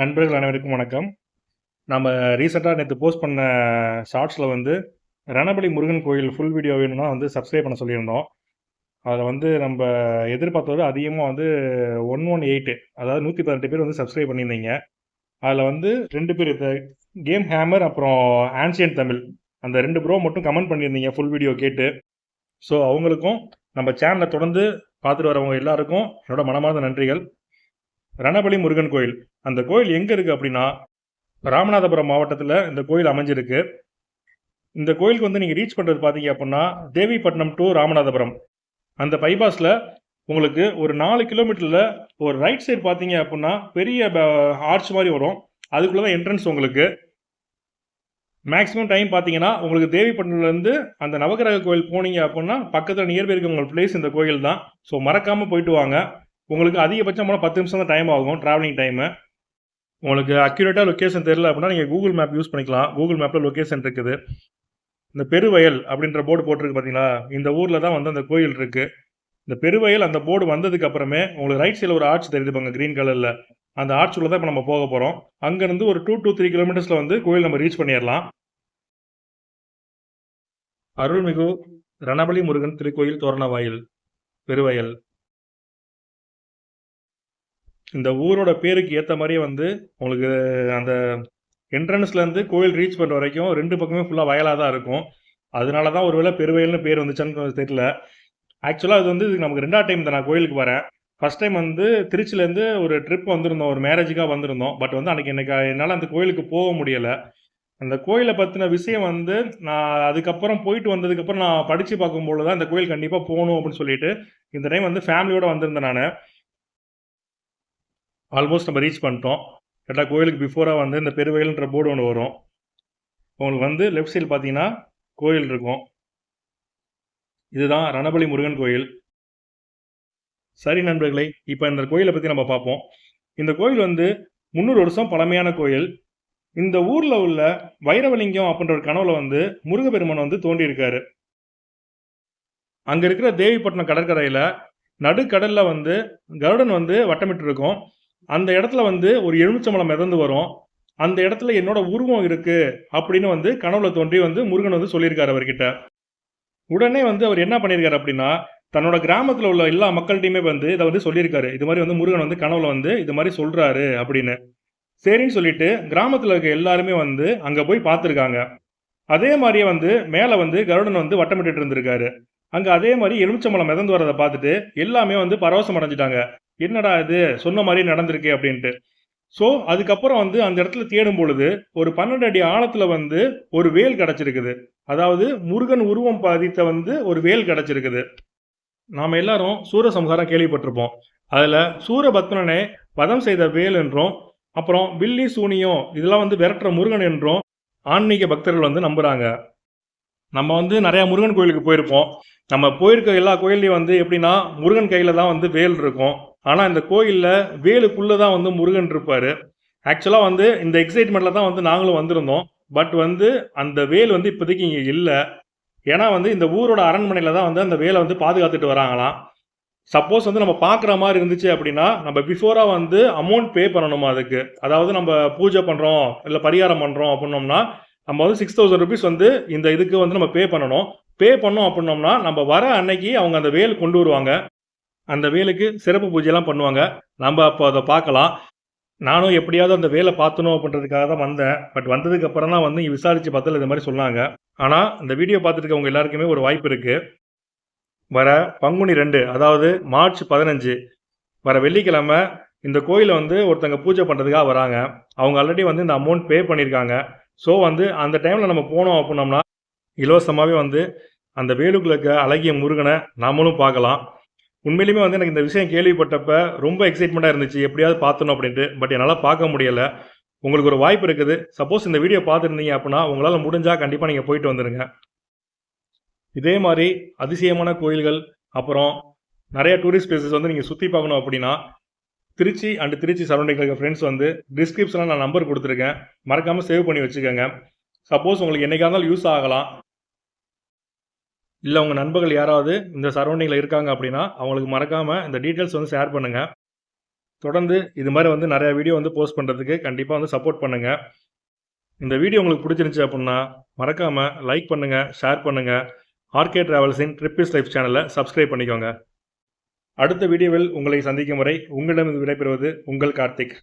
நண்பர்கள் அனைவருக்கும் வணக்கம். நம்ம ரீசெண்டாக நேற்று போஸ்ட் பண்ண ஷார்ட்ஸில் வந்து ரணபலி முருகன் கோயில் ஃபுல் வீடியோ வேணும்னா வந்து சப்ஸ்கிரைப் பண்ண சொல்லியிருந்தோம். அதில் வந்து நம்ம எதிர்பார்த்தது அதிகமாக வந்து ஒன் ஒன் எயிட்டு அதாவது நூற்றி பதினெட்டு பேர் வந்து சப்ஸ்கிரைப் பண்ணியிருந்தீங்க. அதில் வந்து ரெண்டு பேர் இந்த கேம் ஹேமர் அப்புறம் ஆன்சியன் தமிழ் அந்த ரெண்டு ப்ரோ மட்டும் கமெண்ட் பண்ணியிருந்தீங்க ஃபுல் வீடியோ கேட்டு. ஸோ அவங்களுக்கும் நம்ம சேனலை தொடர்ந்து பார்த்துட்டு வரவங்க எல்லாருக்கும் என்னோட மனமார்ந்த நன்றிகள். ரணபலி முருகன் கோயில். அந்த கோயில் எங்கே இருக்குது அப்படின்னா ராமநாதபுரம் மாவட்டத்தில் இந்த கோயில் அமைஞ்சிருக்கு. இந்த கோயிலுக்கு வந்து நீங்கள் ரீச் பண்ணுறது பார்த்தீங்க அப்படின்னா தேவிப்பட்டினம் டு ராமநாதபுரம். அந்த பைபாஸில் உங்களுக்கு ஒரு நாலு கிலோமீட்டரில் ஒரு ரைட் சைடு பார்த்தீங்க அப்படின்னா பெரிய ஆர்ச் மாதிரி வரும். அதுக்குள்ளே தான் என்ட்ரன்ஸ் உங்களுக்கு. மேக்ஸிமம் டைம் பார்த்தீங்கன்னா உங்களுக்கு தேவிப்பட்டினத்துலேருந்து அந்த நவகிரக கோயில் போனீங்க அப்படின்னா பக்கத்தில் நியர்பை இருக்க உங்கள் பிளேஸ் இந்த கோயில் தான் ஸோ மறக்காமல் போயிட்டு வாங்க. உங்களுக்கு அதிகபட்சம் போனால் பத்து நிமிஷம் தான் டைம் ஆகும் ட்ராவலிங் டைமு உங்களுக்கு அக்யூரேட்டாக லொக்கேஷன் தெரியல அப்படின்னா நீங்கள் கூகுள் மேப் யூஸ் பண்ணிக்கலாம். கூகுள் மேப்பில் லொக்கேஷன் இருக்குது. இந்த பெருவயல் அப்படின்ற போர்டு போட்டிருக்கு பார்த்தீங்களா இந்த ஊரில் தான் வந்து அந்த கோயில் இருக்குது இந்த பெருவயல் அந்த போர்டு வந்ததுக்கு அப்புறமே உங்களுக்கு ரைட் சைடில் ஒரு ஆர்ச் தெரியுது பாங்க க்ரீன் கலரில் அந்த ஆர்ச்சுள்ள தான் இப்போ நம்ம போக போகிறோம் அங்கேருந்து ஒரு டூ டூ த்ரீ கிலோமீட்டர்ஸில் வந்து கோயில் நம்ம ரீச் பண்ணிடலாம். அருள்மிகு ரணபலி முருகன் திருக்கோயில் தோரண வாயில் பெருவயல். இந்த ஊரோட பேருக்கு ஏற்ற மாதிரியே வந்து உங்களுக்கு அந்த என்ட்ரன்ஸ்லேருந்து கோயில் ரீச் பண்ணுற வரைக்கும் ரெண்டு பக்கமே ஃபுல்லாக வயலாக தான் இருக்கும். அதனால தான் ஒருவேளை பெருவயல்னு பேர் வந்துச்சான்னு தெரியல. ஆக்சுவலாக அது வந்து இதுக்கு நமக்கு ரெண்டாவது டைம் தான் நான் கோயிலுக்கு வரேன். ஃபஸ்ட் டைம் வந்து திருச்சிலேருந்து ஒரு ட்ரிப் வந்திருந்தோம் ஒரு மேரேஜுக்காக வந்திருந்தோம். பட் வந்து அன்றைக்கி எனக்கு என்னால் அந்த கோயிலுக்கு போக முடியலை. அந்த கோயிலை பற்றின விஷயம் வந்து நான் அதுக்கப்புறம் போயிட்டு வந்ததுக்கப்புறம் நான் படித்து பார்க்கும்போது தான் இந்த கோயில் கண்டிப்பாக போகணும் அப்படின்னு சொல்லிட்டு இந்த டைம் வந்து ஃபேமிலியோடு வந்திருந்தேன் நான். ஆல்மோஸ்ட் நம்ம ரீச் பண்ணிட்டோம். கரெக்டாக கோயிலுக்கு பிஃபோராக வந்து இந்த பெருவயல்ன்ற போர்டு ஒன்று வரும். உங்களுக்கு வந்து லெஃப்ட் சைடு பார்த்தீங்கன்னா கோயில் இருக்கும். இதுதான் ரணபலி முருகன் கோயில். சரி நண்பர்களே இப்போ இந்த கோயிலை பற்றி நம்ம பார்ப்போம். இந்த கோயில் வந்து முந்நூறு வருஷம் பழமையான கோயில். இந்த ஊரில் உள்ள வைரவலிங்கம் அப்படின்ற ஒரு கனவுல வந்து முருகப்பெருமான் வந்து தோண்டியிருக்காரு அங்கே இருக்கிற தேவிப்பட்டினம் கடற்கரையில் நடுக்கடலில் வந்து கருடன் வந்து வட்டமிட்டு இருக்கும் அந்த இடத்துல வந்து ஒரு எலுமிச்சம்பழம் மிதந்து வரும். அந்த இடத்துல என்னோட உருவம் இருக்கு அப்படின்னு வந்து கனவுல தோன்றி வந்து முருகன் வந்து சொல்லியிருக்காரு அவர்கிட்ட. உடனே வந்து அவர் என்ன பண்ணியிருக்காரு அப்படின்னா தன்னோட கிராமத்தில் உள்ள எல்லா மக்கள்கிட்டையுமே வந்து இதை வந்து சொல்லியிருக்காரு. இது மாதிரி வந்து முருகன் வந்து கனவுல வந்து இது மாதிரி சொல்றாரு அப்படின்னு. சரின்னு சொல்லிட்டு கிராமத்தில் இருக்க எல்லாருமே வந்து அங்கே போய் பார்த்துருக்காங்க. அதே மாதிரியே வந்து மேலே வந்து கருடன் வந்து வட்டமிட்டு இருந்திருக்காரு. அங்கே அதே மாதிரி எலுமிச்சம்பழம் மிதந்து வரதை பார்த்துட்டு எல்லாமே வந்து பரவசம் அடைஞ்சிட்டாங்க. என்னடா இது? சொன்ன மாதிரி நடந்திருக்கு அப்படின்ட்டு. ஸோ அதுக்கப்புறம் வந்து அந்த இடத்துல தேடும் பொழுது ஒரு பன்னெண்டு அடி ஆழத்தில் வந்து ஒரு வேல் கிடச்சிருக்குது. அதாவது முருகன் உருவம் பதித்த வந்து ஒரு வேல் கிடச்சிருக்குது. நாம் எல்லாரும் சூரசம்ஹாரம் கேள்விப்பட்டிருப்போம். அதில் சூரபத்மனே வதம் செய்த வேல் என்றும் அப்புறம் வில்லி சூனியம் இதெல்லாம் வந்து விரட்டுற முருகன் என்றும் ஆன்மீக பக்தர்கள் வந்து நம்புகிறாங்க நம்ம வந்து நிறையா முருகன் கோயிலுக்கு போயிருப்போம். நம்ம போயிருக்க எல்லா கோயில்லையும் வந்து எப்படின்னா முருகன் கையில் தான் வந்து வேல் இருக்கும். ஆனால் இந்த கோயிலில் வேலுக்குள்ளே தான் வந்து முருகன் இருப்பார். ஆக்சுவலாக வந்து இந்த எக்ஸைட்மெண்ட்டில் தான் வந்து நாங்களும் வந்திருந்தோம். பட் வந்து அந்த வேல் வந்து இப்போதைக்கு இங்கே இல்லை. ஏன்னா வந்து இந்த ஊரோட அரண்மனையில் தான் வந்து அந்த வேலை வந்து பாதுகாத்துட்டு வராங்களாம். சப்போஸ் வந்து நம்ம பார்க்குற மாதிரி இருந்துச்சு அப்படின்னா நம்ம பிஃபோராக வந்து அமௌண்ட் பே பண்ணணுமா அதுக்கு? அதாவது நம்ம பூஜை பண்ணுறோம் இல்லை பரிகாரம் பண்ணுறோம் அப்படின்னோம்னா நம்ம வந்து சிக்ஸ் தௌசண்ட் ருபீஸ் வந்து இந்த இதுக்கு வந்து நம்ம பே பண்ணணும். பே பண்ணோம் அப்படின்னோம்னா நம்ம வர அன்னைக்கு அவங்க அந்த வேல் கொண்டு வருவாங்க. அந்த வேலுக்கு சிறப்பு பூஜைலாம் பண்ணுவாங்க. நம்ம அப்போ அதை பார்க்கலாம். நானும் எப்படியாவது அந்த வேலை பார்த்தணும் அப்படின்றதுக்காக தான் வந்தேன். பட் வந்ததுக்கு அப்புறம் தான் வந்து விசாரித்து பார்த்தல இந்த மாதிரி சொன்னாங்க. ஆனால் இந்த வீடியோ பார்த்துருக்கவங்க இருக்கவங்க எல்லாருக்குமே ஒரு வாய்ப்பு இருக்குது வர பங்குனி ரெண்டு அதாவது மார்ச் பதினஞ்சு வர வெள்ளிக்கிழமை இந்த கோயிலை வந்து ஒருத்தங்க பூஜை பண்ணுறதுக்காக வராங்க. அவங்க ஆல்ரெடி வந்து இந்த அமௌண்ட் பே பண்ணியிருக்காங்க. ஸோ வந்து அந்த டைமில் நம்ம போனோம் அப்படின்னோம்னா இலவசமாகவே வந்து அந்த வேலுக்குள்ள இருக்க அழகிய முருகனை நாமளும் பார்க்கலாம். உண்மையிலுமே வந்து எனக்கு இந்த விஷயம் கேள்விப்பட்டப்ப ரொம்ப எக்ஸைட்மெண்ட்டாக இருந்துச்சு. எப்படியாவது பார்த்தணும் அப்படின்ட்டு. பட் என்னால் பார்க்க முடியலை. உங்களுக்கு ஒரு வாய்ப்பு இருக்குது. சப்போஸ் இந்த வீடியோ பார்த்துருந்தீங்க அப்படின்னா உங்களால் முடிஞ்சால் கண்டிப்பாக நீங்கள் போயிட்டு வந்துடுங்க இதே மாதிரி அதிசயமான கோயில்கள் அப்புறம் நிறைய டூரிஸ்ட் பிளேசஸ் வந்து நீங்கள் சுற்றி பார்க்கணும் அப்படின்னா திருச்சி அண்ட் திருச்சி சரௌண்டிங்கில் இருக்க ஃப்ரெண்ட்ஸ் வந்து டிஸ்கிரிப்ஷனில் நான் நம்பர் கொடுத்துருக்கேன். மறக்காமல் சேவ் பண்ணி வச்சுக்கோங்க. சப்போஸ் உங்களுக்கு என்னைக்கா இருந்தாலும் யூஸ் ஆகலாம். இல்லை உங்கள் நண்பர்கள் யாராவது இந்த சரௌண்டிங்கில் இருக்காங்க அப்படின்னா அவங்களுக்கு மறக்காமல் இந்த டீட்டெயில்ஸ் வந்து ஷேர் பண்ணுங்கள் தொடர்ந்து இது மாதிரி வந்து நிறையா வீடியோ வந்து போஸ்ட் பண்ணுறதுக்கு கண்டிப்பாக வந்து சப்போர்ட் பண்ணுங்கள் இந்த வீடியோ உங்களுக்கு பிடிச்சிருந்துச்சி அப்படின்னா மறக்காமல் லைக் பண்ணுங்கள் ஷேர் பண்ணுங்கள் ஆர்கே ட்ராவல்ஸின் ட்ரிப்பிஸ் லைஃப் சேனலை சப்ஸ்கிரைப் பண்ணிக்கோங்க. அடுத்த வீடியோவில் உங்களை சந்திக்கும் வரை உங்களிடம் விடைபெறுவது உங்கள் கார்த்திக்.